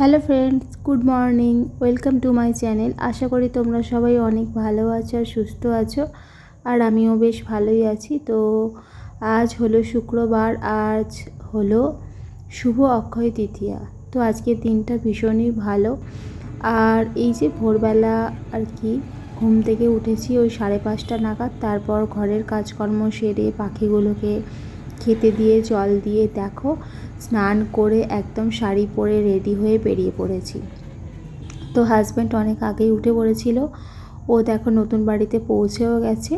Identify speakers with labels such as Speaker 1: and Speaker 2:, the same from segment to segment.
Speaker 1: Hello friends, good morning, welcome to my channel. আশা করি তোমরা সবাই অনেক ভালো আছো আর সুস্থ আছো, আর আমিও বেশ ভালোই আছি। তো আজ হলো শুক্রবার, আজ হলো শুভ অক্ষয় তৃতীয়া। তো আজকের দিনটা ভীষণই ভালো। আর এই যে ভোরবেলা আর কি, ঘুম থেকে উঠেছি ওই সাড়ে পাঁচটা নাগাদ, তারপর ঘরের কাজকর্ম সেরে পাখিগুলোকে খেতে দিয়ে, জল দিয়ে দেখো, স্নান করে একদম শাড়ি পরে রেডি হয়ে বেরিয়ে পড়েছি। তো হাজব্যান্ড অনেক আগেই উঠে পড়েছিল। ও দেখো নতুন বাড়িতে পৌঁছেও গেছে।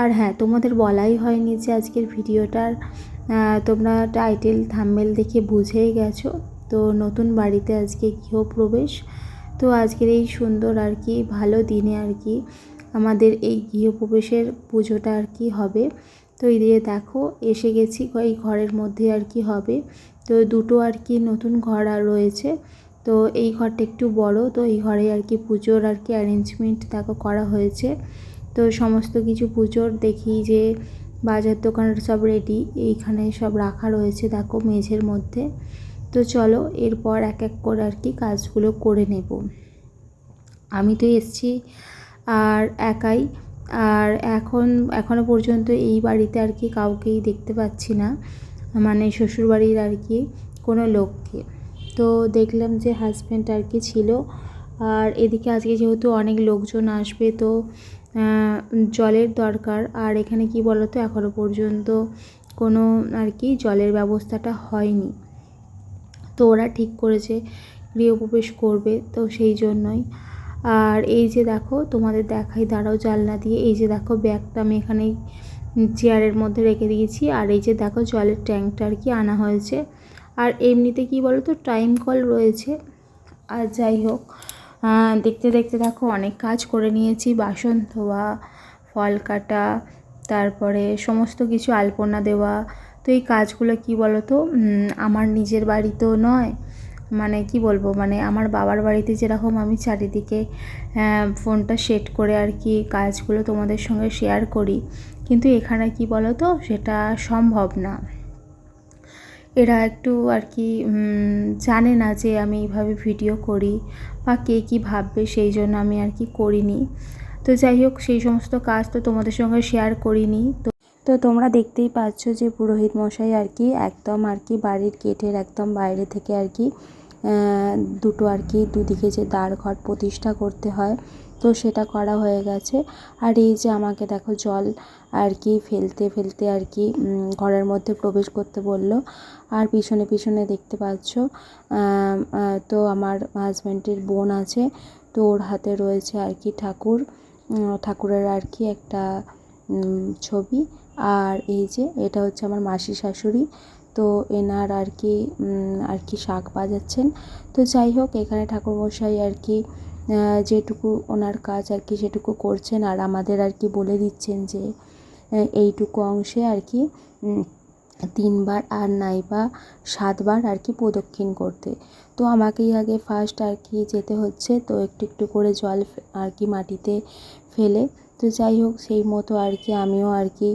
Speaker 1: আর হ্যাঁ তোমাদের বলাই হয়নি যে আজকের ভিডিওটার তোমরা টাইটেল থাম্বেল দেখে বুঝেই গেছো। তো নতুন বাড়িতে আজকে গৃহপ্রবেশ। তো আজকের এই সুন্দর আর কি, ভালো দিনে আর কি, আমাদের এই গৃহপ্রবেশের পুজোটা আর কি হবে। তো এই দিয়ে দেখো, এসে গেছি এই ঘরের মধ্যে আর কি হবে। তো দুটো আর কি নতুন ঘর আর রয়েছে। তো এই ঘরটা একটু বড়, তো এই ঘরে আর কি পুজোর আর কি অ্যারেঞ্জমেন্ট দেখো করা হয়েছে। তো সমস্ত কিছু পুজোর দেখি যে বাজার দোকান সব রেডি এইখানে সব রাখা রয়েছে দেখো মেঝের মধ্যে। তো চলো এরপর এক এক করে আর কি কাজগুলো করে নেব। আমি তো এসছি আর একাই আর এখন এখনও পর্যন্ত এই বাড়িতে আর কি কাউকেই দেখতে পাচ্ছি না। মানে শ্বশুরবাড়ির আর কি কোনো লোককে। তো দেখলাম যে হাজব্যান্ড আর কি ছিল। আর এদিকে আজকে যেহেতু অনেক লোকজন আসবে, তো জলের দরকার। আর এখানে কি বলতো এখনও পর্যন্ত কোনো আর কি জলের ব্যবস্থাটা হয়নি। তো ওরা ঠিক করেছে গৃহপ্রবেশ করবে, তো সেই জন্যই। আর এই যে দেখো, তোমাদের দেখাই, দাঁড়াও জানলা দিয়ে। এই যে দেখো, ব্যাগটা আমি এখানেই চেয়ারের মধ্যে রেখে দিয়েছি। আর এই যে দেখো, জলের ট্যাঙ্কটা আর কি আনা হয়েছে। আর এমনিতে কি বলো তো টাইম কল রয়েছে। আর যাই হোক দেখতে দেখতে দেখো, অনেক কাজ করে নিয়েছি। বাসন ধোয়া, ফল কাটা, তারপরে সমস্ত কিছু, আলপনা দেওয়া। তো এই কাজগুলো কি বলো তো আমার নিজের বাড়ি তো নয় মানে কি বলব মানে আমার বাবার বাড়িতে যেরকম আমি চারিদিকে ফোনটা সেট করে আর কি কাজগুলো তোমাদের সঙ্গে শেয়ার করি, কিন্তু এখানে কি বলো তো সেটা সম্ভব না। এরা একটু আর কি জানে না যে আমি এইভাবে ভিডিও করি বা কে কী ভাববে, সেই জন্য আমি আর কি করিনি। তো যাই হোক, সেই সমস্ত কাজ তো তোমাদের সঙ্গে শেয়ার করিনি। তো তো তোমরা দেখতেই পাচ্ছ যে পুরোহিত মশাই আর কি একদম আর কি বাড়ির গেটের একদম বাইরে থেকে আর কি দুটো আর কি দুদিকে যে দ্বার ঘর প্রতিষ্ঠা করতে হয়, তো সেটা করা হয়ে গেছে। আর এই যে আমাকে দেখো জল আর কি ফেলতে ফেলতে আর কি ঘরের মধ্যে প্রবেশ করতে বলল। আর পিছনে পিছনে দেখতে পাচ্ছ তো আমার হাজব্যান্ডের বোন আছে, তো ওর হাতে রয়েছে আর কি ঠাকুর ঠাকুরের আর কি একটা ছবি। আর এই যে এটা হচ্ছে আমার মাসি শাশুড়ি তো এনার আর কি আর কি শাক বাজাচ্ছেন। তো যাই হোক, এখানে ঠাকুরমশাই আর কি যেটুকু ওনার কাজ আর কি সেটুকু করছেন আর আমাদের আর কি বলে দিচ্ছেন যে এইটুকু অংশে আর কি তিনবার আর নাইবা সাতবার আর কি প্রদক্ষিণ করতে। তো আমাকেই আগে ফার্স্ট আর কি যেতে হচ্ছে, তো একটু একটু করে জল আর কি মাটিতে ফেলে। তো যাই হোক, সেই মতো আর কি আমিও আর কি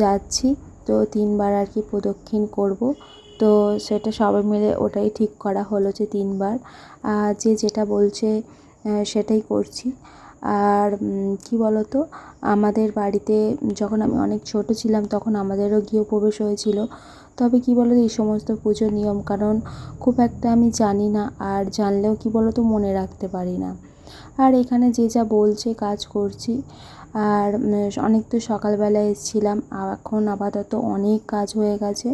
Speaker 1: যাচ্ছি। তো তিনবার আর কি প্রদক্ষিণ করব। তো সেটা সবাই মিলে ওটাই ঠিক করা হলো যে তিনবার। যে যেটা বলছে সেটাই করছি। আর কি বলো তো আমাদের বাড়িতে যখন আমি অনেক ছোট ছিলাম তখন আমাদেরও গৃহপ্রবেশ হয়েছিল। তবে কি বলো এই সমস্ত পুজোর নিয়ম কারণ খুব একটা আমি জানি না। আর জানলেও কি বলো তো মনে রাখতে পারি না। আর এখানে যে যা বলছে, কাজ করছি। আর অনেক তো সকালবেলা এসেছিলাম এখন আপাতত অনেক কাজ হয়ে গেছে।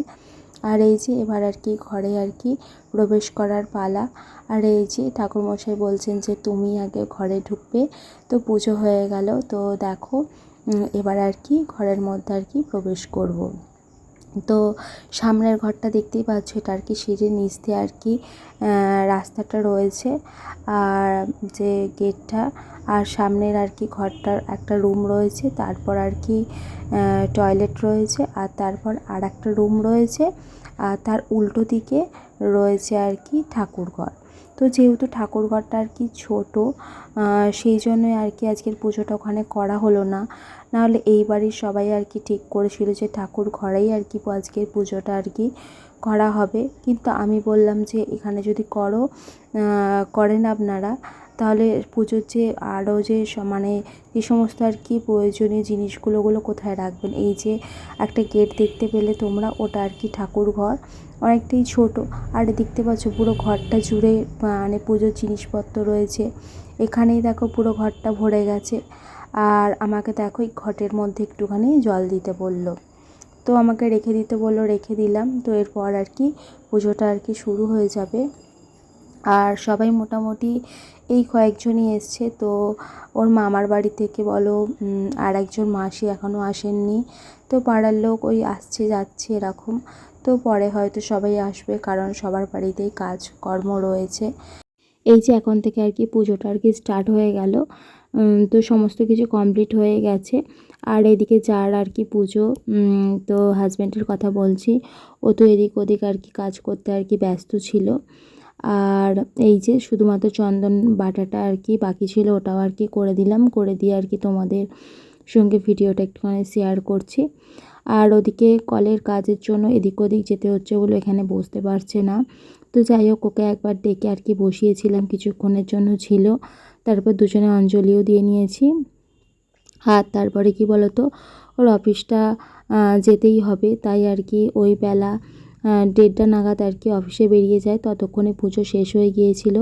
Speaker 1: আর এই যে এবার আর কি ঘরে আর কি প্রবেশ করার পালা। আর এই যে ঠাকুরমশাই বলছেন যে তুমি আগে ঘরে ঢুকবে, তো পুজো হয়ে গেল। তো দেখো এবার আর কি ঘরের মধ্যে আর কি প্রবেশ করব। তো সামনের ঘরটা দেখতেই পাচ্ছ, এটা আর কি সিঁড়ির নিচ দিয়ে আর কি রাস্তাটা রয়েছে। আর যে গেটটা, আর সামনের আর কি ঘরটার একটা রুম রয়েছে, তারপর আর কি টয়লেট রয়েছে, আর তারপর আর একটা রুম রয়েছে, আর তার উল্টো দিকে রয়েছে আর কি ঠাকুরঘর। তো যেহেতু ঠাকুরঘরটা আর কি ছোটো সেই জন্যই আর কি আজকের পুজোটা ওখানে করা হলো না। নাহলে এই বাড়ির সবাই আর কি ঠিক করেছিল যে ঠাকুর ঘরেই আর কি আজকের পুজোটা আর কি করা হবে। কিন্তু আমি বললাম যে এখানে যদি করো করেন আপনারা। তাহলে পুজোর যে আরও যে মানে যে সমস্ত আর কি প্রয়োজনীয় জিনিসগুলো ওগুলো কোথায় রাখবেন? এই যে একটা গেট দেখতে পেলে তোমরা ওটা আর কি ঠাকুর ঘর অনেকটাই ছোট। আর দেখতে পাচ্ছ পুরো ঘরটা জুড়ে মানে পুজোর জিনিসপত্র রয়েছে। এখানেই দেখো পুরো ঘরটা ভরে গেছে। আর আমাকে দেখো এই ঘটের মধ্যে একটুখানি জল দিতে বলল। তো আমাকে রেখে দিতে বলল, রেখে দিলাম। তো এরপর আর কি পুজোটা আর কি শুরু হয়ে যাবে। আর সবাই মোটামুটি এই কয়েকজনই এসছে। তো ওর মামার বাড়ি থেকে বলো আর একজন মাসি এখনও আসেননি। তো পাড়ার লোক ওই আসছে, যাচ্ছে এরকম। তো পরে হয়তো সবাই আসবে কারণ সবার বাড়িতেই কাজ কর্ম রয়েছে। এই যে এখন থেকে আর কি পুজোটা আর কি স্টার্ট হয়ে গেল। তো সমস্ত কিছু কমপ্লিট হয়ে গেছে। আর এদিকে যার আর কি পুজো তো হাজব্যান্ডের কথা বলছি। ও তো এদিক ওদিক আর কি কাজ করতে আর কি ব্যস্ত ছিল। আর এই যে শুধুমাত্র চন্দন বাটাটা আর কি বাকি ছিল, ওটাও আর কি করে দিলাম। করে দিয়ে আর কি তোমাদের সঙ্গে ভিডিওটা একটুখানি শেয়ার করছি। আর ওদিকে কলের কাজের জন্য এদিক ওদিক যেতে হচ্ছে বলে এখানে বসতে পারছে না। তো যাই হোক, ওকে একবার ডেকে আর কি বসিয়েছিলাম, কিছুক্ষণের জন্য ছিল। তারপর দুজনে অঞ্জলিও দিয়ে নিয়েছি। আর তারপরে কি বলতো, ওর অফিসটা যেতেই হবে। তাই আর কি ওই বেলা দেড়টা নাগাদ আর কি অফিসে বেরিয়ে যায়। ততক্ষণে পুজো শেষ হয়ে গিয়েছিল।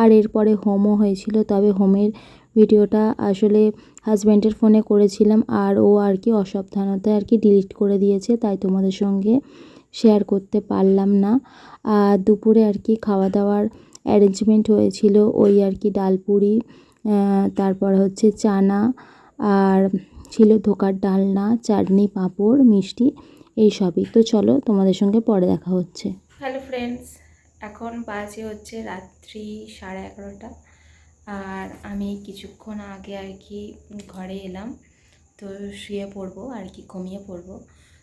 Speaker 1: আর এরপরে হোমও হয়েছিল। তবে হোমের ভিডিওটা আসলে হাজব্যান্ডের ফোনে করেছিলাম। আর ও আর কি অসাবধানতায় আর কি ডিলিট করে দিয়েছে। তাই তোমাদের সঙ্গে শেয়ার করতে পারলাম না। আর দুপুরে আর কি খাওয়া দাওয়ার অ্যারেঞ্জমেন্ট হয়েছিল। ওই আর কি ডালপুরি তারপর হচ্ছে চানা, আর ছিল ধোকার ডালনা, চাটনি, পাঁপড়, মিষ্টি। এই সবই। তো চলো, তোমাদের সঙ্গে পরে দেখা হচ্ছে।
Speaker 2: হ্যালো ফ্রেন্ডস এখন বাজে হচ্ছে রাত্রি সাড়ে এগারোটা। আর আমি কিছুক্ষণ আগে আর কি ঘরে এলাম, তো শুয়ে পড়ব আর কি, ঘুমিয়ে পড়ব।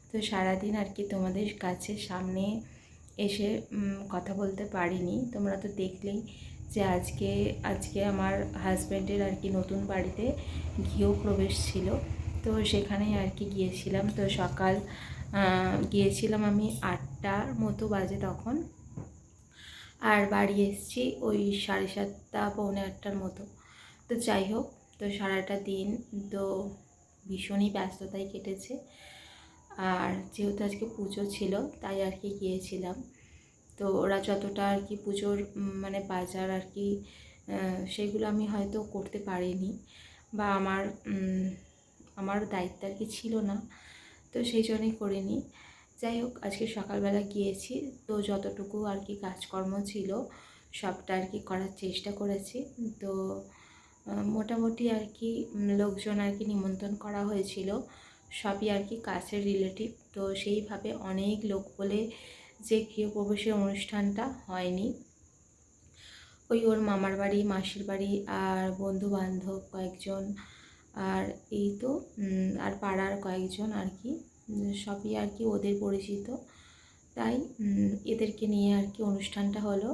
Speaker 2: তো সারাদিন আর কি তোমাদের কাছে সামনে এসে কথা বলতে পারিনি। তোমরা তো দেখলেই যে আজকে আজকে আমার হাজব্যান্ডের আর কি নতুন বাড়িতে গৃহ প্রবেশ ছিল। তো সেখানেই আর কি গিয়েছিলাম। তো সকাল গিয়েছিলাম আমি আটটার মতো বাজে তখন। আর বাড়ি এসেছি ওই সাড়ে সাতটা, পৌনে আটটার মতো। তো যাই হোক, তো সারাটা দিন তো ভীষণই ব্যস্ততায় কেটেছে। আর যেহেতু আজকে পুজো ছিল, তাই আর কি গিয়েছিলাম। তো ওরা যতটা আর কি পুজোর মানে বাজার আর কি সেগুলো আমি হয়তো করতে পারিনি। বা আমার আমার দায়িত্ব আর কি ছিল না। তো সেই জন্যই করিনি যাই হোক, আজকে সকালবেলা গিয়েছি, তো যতটুকু আর কি কাজকর্ম ছিল, সবটা আর কি করার চেষ্টা করেছি। তো মোটামুটি আর কি লোকজন আর কি নিমন্ত্রণ করা হয়েছিল, সবই আর কি কাছের রিলেটিভ তো সেইভাবে অনেক লোক বলে যে গৃহপ্রবেশের অনুষ্ঠানটা হয়নি। ওই ওর মামার বাড়ি, মাসির বাড়ি আর বন্ধু বান্ধব কয়েকজন আর এই তো আর পাড়ার কয়েকজন আর কি সবই আর কি ওদের পরিচিত। তাই এদেরকে নিয়ে আর কি অনুষ্ঠানটা হলো।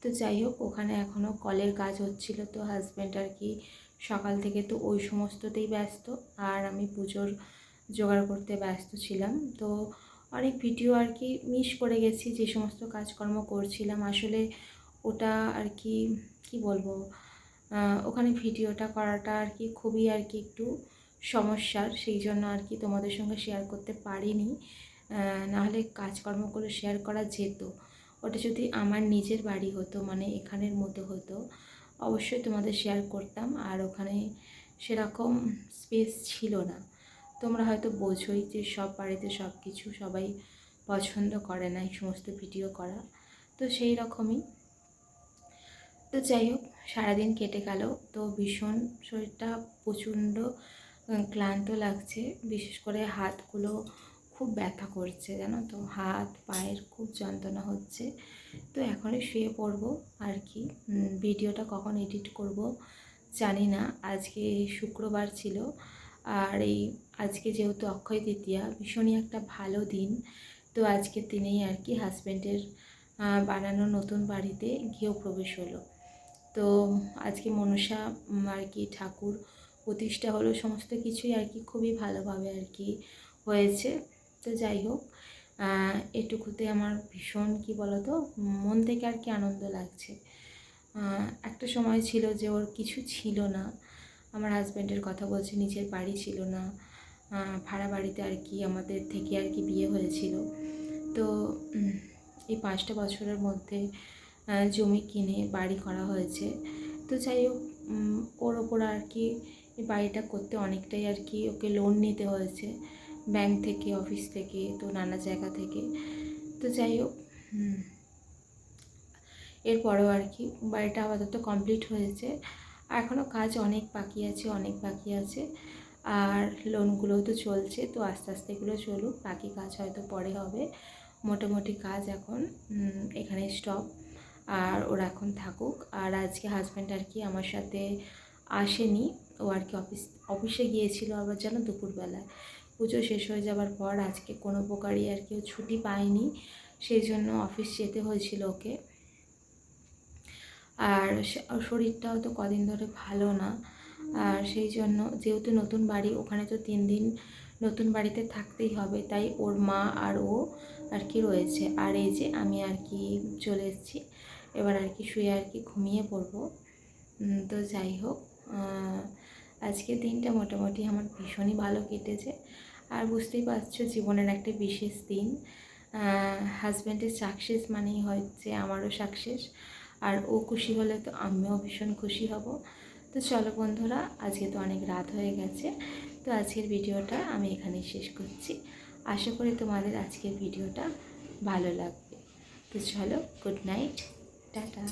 Speaker 2: তো যাই হোক, ওখানে এখনও কলের কাজ হচ্ছিল, তো হাজব্যান্ড আর কি সকাল থেকে তো ওই সমস্ততেই ব্যস্ত। আর আমি পুজোর জোগাড় করতে ব্যস্ত ছিলাম। তো অনেক ভিডিও আর কি মিস করে গেছি, যে সমস্ত কাজকর্ম করছিলাম। আসলে ওটা আর কি কি বলব? ওখানে ভিডিওটা করাটা আর কি খুবই আর কি একটু সমস্যার, সেই জন্য আর কি তোমাদের সঙ্গে শেয়ার করতে পারিনি। নাহলে কাজকর্মগুলো শেয়ার করা যেত। ওটা যদি আমার নিজের বাড়ি হতো মানে এখানের মতো হতো, অবশ্যই তোমাদের শেয়ার করতাম। আর ওখানে সেরকম স্পেস ছিল না। তোমরা হয়তো বোঝোই যে সব বাড়িতে সব কিছু সবাই পছন্দ করে না এই সমস্ত ভিডিও করা। তো সেই রকমই। তো যাই হোক, সারাদিন কেটে গেল। তো ভীষণ শরীরটা প্রচণ্ড ক্লান্ত লাগছে। বিশেষ করে হাতগুলো খুব ব্যথা করছে, জানো তো? হাত, পায়ের খুব যন্ত্রণা হচ্ছে। তো এখনই শুয়ে পড়ব আর কি। ভিডিওটা কখন এডিট করব জানি না। আজকে শুক্রবার ছিল। আর এই আজকে যেহেতু অক্ষয় তৃতীয়া, ভীষণই একটা ভালো দিন। তো আজকের দিনেই আর কি হাজব্যান্ডের বানানো নতুন বাড়িতে গৃহপ্রবেশ হলো। তো আজকে মনসা আর কি ঠাকুর প্রতিষ্ঠা হলো, সমস্ত কিছুই আর কি খুবই ভালোভাবে আর কি হয়েছে। তো যাই হোক এটুকুতে আমার ভীষণ, কি বলতো, মন থেকে আর কি আনন্দ লাগছে। একটা সময় ছিল যে ওর কিছু ছিল না। আমার হাজব্যান্ডের কথা বলছে, নিজের বাড়ি ছিল না। ভাড়া বাড়িতে আর কি আমাদের থেকে আর কি বিয়ে হয়েছিল। তো এই পাঁচটা বছরের মধ্যে জমি কিনে বাড়ি করা হয়েছে। তো যাই হোক ওর ওপর আর কি বাড়িটা করতে অনেকটাই আর কি ওকে লোন নিতে হয়েছে ব্যাংক থেকে অফিস থেকে, তো নানা জায়গা থেকে। তো যাই হোক এরপরেও আর কি বাড়িটা আপাতত কমপ্লিট হয়েছে। এখনও কাজ অনেক বাকি আছে, অনেক বাকি আছে। আর লোনগুলোও তো চলছে, তো আস্তে আস্তে এগুলো চলুক, বাকি কাজ হয়তো পরে হবে। মোটামুটি কাজ এখন এখানে স্টপ আর ওরা এখন থাকুক। আর আজকে হাজব্যান্ড আর কি আমার সাথে আসেনি। ও আর কি অফিস অফিসে গিয়েছিল আবার যেন দুপুরবেলায় পুজো শেষ হয়ে যাবার পর আজকে কোনো প্রকারই আর কেউ ছুটি পায়নি। সেই জন্য অফিস যেতে হয়েছিল ওকে। আর শরীরটাও তো কদিন ধরে ভালো না। আর সেই জন্য যেহেতু নতুন বাড়ি, ওখানে তো তিন দিন নতুন বাড়িতে থাকতেই হবে। তাই ওর মা আর ও আর কি রয়েছে। আর এই যে আমি আর কি চলে এসেছি। এবার আর কি শুয়ে আর কি ঘুমিয়ে পড়ব। তো যাই হোক আহ, আজকের দিনটা মোটামুটি আমার ভীষণই ভালো কেটেছে। আর বুঝতেই পারছ জীবনের একটা বিশেষ দিন। হাজব্যান্ডের সাকসেস মানেই হচ্ছে আমারও সাকসেস। আর ও খুশি হলে তো আমিও ভীষণ খুশি হব। তো চলো বন্ধুরা আজকে তো অনেক রাত হয়ে গেছে। তো আজকের ভিডিওটা আমি এখানেই শেষ করছি। আশা করি তোমাদের আজকের ভিডিওটা ভালো লাগবে। তো চলো গুড নাইট টাটা।